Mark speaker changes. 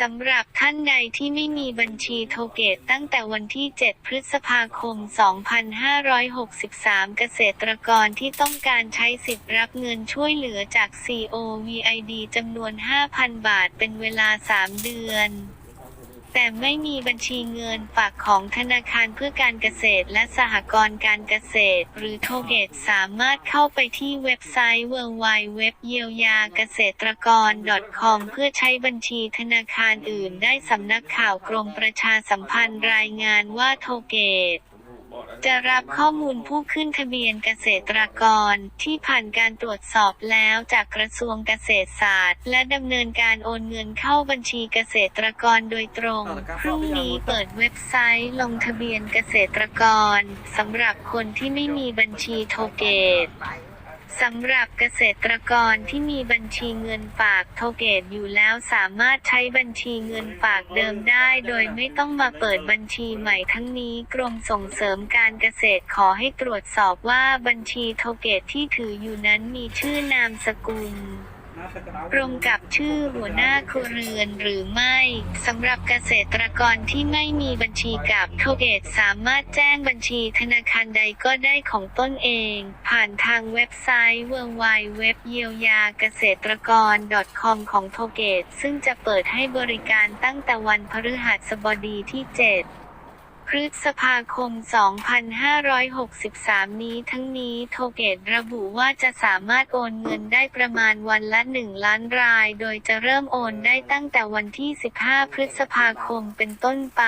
Speaker 1: สำหรับท่านใดที่ไม่มีบัญชีโทเกตตั้งแต่วันที่ 7 พฤษภาคม 2563 เกษตรกรที่ต้องการใช้สิทธิ์รับเงินช่วยเหลือจาก COVID จำนวน 5,000 บาทเป็นเวลา 3 เดือน แต่ไม่มีบัญชีเงินฝากของธนาคารเพื่อการเกษตรและสหกรณ์การเกษตร หรือโทเกตสามารถเข้าไปที่เว็บไซต์ www เยียวยาเกษตรกร .com เพื่อใช้บัญชีธนาคารอื่นได้สำนักข่าวกรมประชาสัมพันธ์รายงานว่าโทเกต จะรับข้อมูลผู้ขึ้นทะเบียนเกษตรกร ที่ผ่านการตรวจสอบแล้วจากกระทรวงเกษตรศาสตร์ และดำเนินการโอนเงินเข้าบัญชีเกษตรกรโดยตรง พรุ่งนี้เปิดเว็บไซต์ลงทะเบียนเกษตรกรสำหรับคนที่ไม่มีบัญชีโทเกต สำหรับเกษตรกรที่มีบัญชีเงินฝากโทเกตอยู่แล้วสามารถใช้บัญชีเงินฝากเดิมได้ โดยไม่ต้องมาเปิดบัญชีใหม่ทั้งนี้กรมส่งเสริมการเกษตรขอให้ตรวจสอบว่าบัญชีโทเกตที่ถืออยู่นั้นมีชื่อนามสกุล ตรงกับชื่อหัวหน้าครัวเรือนหรือไม่สำหรับเกษตรกรที่ไม่มีบัญชีกับโทเกตสามารถแจ้งบัญชีธนาคารใดก็ได้ของตนเอง ผ่านทางเว็บไซต์ www เยียวยาเกษตรกร .com ของโทเกตซึ่งจะเปิดให้บริการตั้งแต่วันพฤหัสบดีที่ 7 พฤษภาคม 2563 นี้ทั้งนี้โทเกตระบุว่าจะสามารถโอนเงินได้ประมาณวันละ 1 ล้านราย โดยจะเริ่มโอนได้ตั้งแต่วันที่ 15 พฤษภาคมเป็นต้นไป